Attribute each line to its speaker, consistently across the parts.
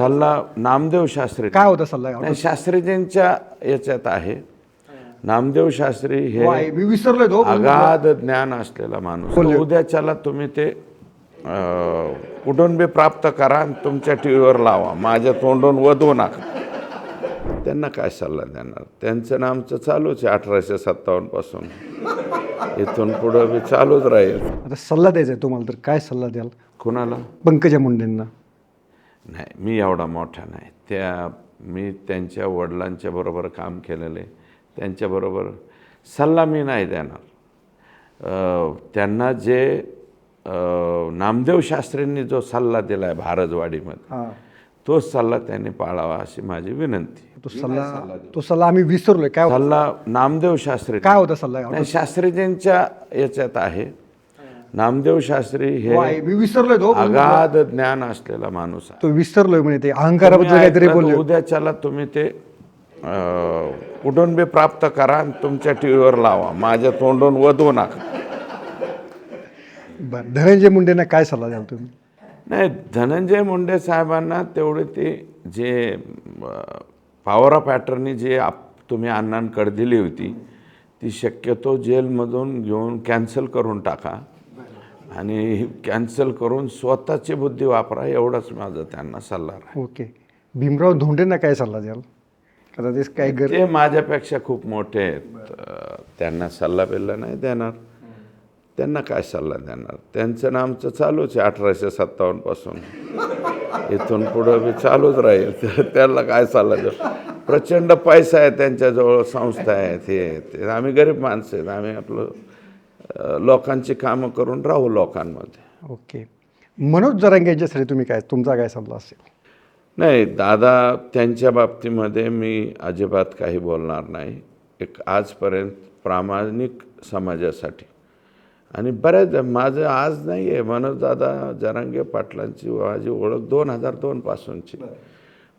Speaker 1: सल्ला नामदेव शास्त्री.
Speaker 2: काय होता सल्ला?
Speaker 1: नाही शास्त्रीजींच्या याच्यात आहे. नामदेव शास्त्री हे
Speaker 2: मी विसरलोय तो
Speaker 1: अगाध ज्ञान असलेला माणूस. उद्याच्याला तुम्ही ते कुठून बी प्राप्त करा आणि तुमच्या टी व्हीवर लावा. माझ्या तोंडून वधवू नका. त्यांना काय सल्ला देणार? त्यांचं नामचं चालूच आहे अठराशे सत्तावन्नपासून. इथून पुढं बी चालूच राहील.
Speaker 2: आता सल्ला द्यायचा आहे तुम्हाला तर काय सल्ला द्याल?
Speaker 1: कुणाला?
Speaker 2: पंकजा मुंडेंना.
Speaker 1: नाही मी एवढा मोठा नाही. त्या मी त्यांच्या वडिलांच्या बरोबर काम केलेलं. आहे त्यांच्याबरोबर सल्ला मी नाही देणार. अं, त्यांना जे नामदेव शास्त्रींनी जो सल्ला दिला आहे भारजवाडीमध्ये
Speaker 2: हा.
Speaker 1: तोच सल्ला त्यांनी पाळावा अशी माझी विनंती.
Speaker 2: तो सल्ला तो सल्ला आम्ही विसरलोय. काय?
Speaker 1: सल्ला नामदेव शास्त्री
Speaker 2: काय होता सल्ला?
Speaker 1: नाही शास्त्रीजींच्या याच्यात आहे. नामदेव शास्त्री हे
Speaker 2: मी विसरलोय तो
Speaker 1: अगाध ज्ञान असलेला माणूस आहे.
Speaker 2: तो विसरलोय म्हणे ते. अहंकाराबद्दल काहीतरी बोलले.
Speaker 1: उद्याच्याला तुम्ही ते कुठून बी प्राप्त करा आणि तुमच्या टी व्हीवर लावा. माझ्या तोंडून वधवू नका.
Speaker 2: बरं धनंजय मुंडेंना काय सल्ला द्याल तुम्ही?
Speaker 1: नाही धनंजय मुंडे साहेबांना तेवढे ते जे पॉवर ऑफ पॅटर्नी जे आप तुम्ही अण्णांकडे दिली होती ती शक्यतो जेलमधून घेऊन कॅन्सल करून टाका. आणि कॅन्सल करून स्वतःची बुद्धी वापरा एवढाच माझा त्यांना सल्ला राहील.
Speaker 2: ओके. भीमराव धोंडेंना काय सल्ला द्याल? आता ते काय गर
Speaker 1: ते माझ्यापेक्षा खूप मोठे आहेत. त्यांना सल्ला बिल्ला नाही देणार. त्यांना काय सल्ला देणार? त्यांचं नामचं चालूच आहे अठराशे सत्तावन्नपासून. इथून पुढं बी चालूच राहील. तर त्यांना काय सल्ला देऊ? प्रचंड पैसा आहे त्यांच्याजवळ संस्था आहेत हे आम्ही गरीब माणसं आहेत. आम्ही आपलं लोकांची कामं करून राहू लोकांमध्ये.
Speaker 2: ओके. मनोज जरांगे यांच्यासाठी तुम्ही काय तुमचा काय सल्ला असेल?
Speaker 1: नाही दादा त्यांच्या बाबतीमध्ये मी अजिबात काही बोलणार नाही. एक आजपर्यंत प्रामाणिक समाजासाठी. आणि बऱ्याच माझं आज नाही आहे मनोज दादा जरांगे पाटलांची माझी ओळख दोन हजार दोनपासूनची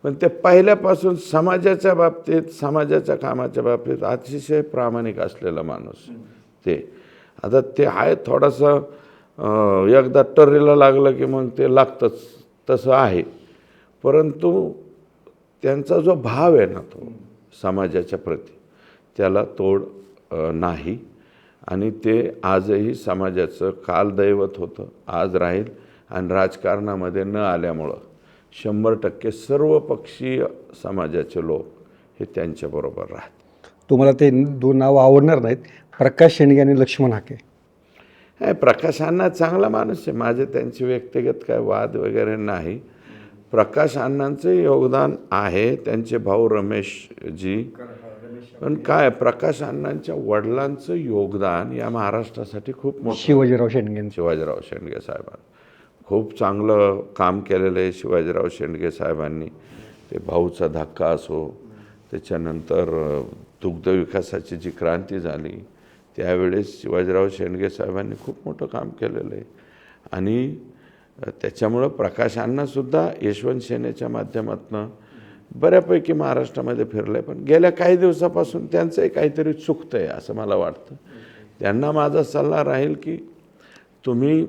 Speaker 1: पण ते पहिल्यापासून समाजाच्या बाबतीत समाजाच्या कामाच्या बाबतीत अतिशय प्रामाणिक असलेला माणूस. ते. आता ते आहे थोडंसं एकदा टर्रीला लागलं की मग ते लागतंच तसं आहे. परंतु त्यांचा जो भाव आहे ना तो समाजाच्या प्रती त्याला तोड नाही. आणि ते आजही समाजाचं कालदैवत होतं आज राहील आणि राजकारणामध्ये न आल्यामुळं शंभर टक्के सर्व पक्षीय समाजाचे लोक हे त्यांच्याबरोबर राहतात
Speaker 2: तुम्हाला ते दोन नावं आवडणार नाहीत प्रकाश शेंडगे आणि लक्ष्मण हाके.
Speaker 1: हे प्रकाश अण्णा चांगला माणूस आहे. माझे त्यांचे व्यक्तिगत काय वाद वगैरे नाही. प्रकाश अण्णांचं योगदान आहे. त्यांचे भाऊ रमेशजी. पण काय प्रकाश अण्णांच्या वडिलांचं योगदान या महाराष्ट्रासाठी खूप मोठं
Speaker 2: शिवाजीराव शेंडगे.
Speaker 1: शिवाजीराव शेंडगे साहेबांनी. खूप चांगलं काम केलेलं आहे शिवाजीराव शेंडगे साहेबांनी. ते भाऊचा धक्का असो त्याच्यानंतर दुग्ध विकासाची जी क्रांती झाली त्यावेळेस शिवाजीराव शेंडगे साहेबांनी खूप मोठं काम केलेलं आहे. आणि त्याच्यामुळं प्रकाशांनासुद्धा यशवंत सेनेच्या माध्यमातून बऱ्यापैकी महाराष्ट्रामध्ये फिरलं आहे पण गेल्या काही दिवसापासून त्यांचंही काहीतरी चुकतं आहे असं मला वाटतं. त्यांना माझा सल्ला राहील की तुम्ही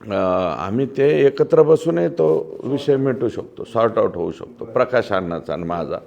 Speaker 1: आम्ही ते एकत्र बसूनही तो विषय मिटू शकतो सॉर्ट आउट होऊ शकतो. प्रकाश आणि माझा.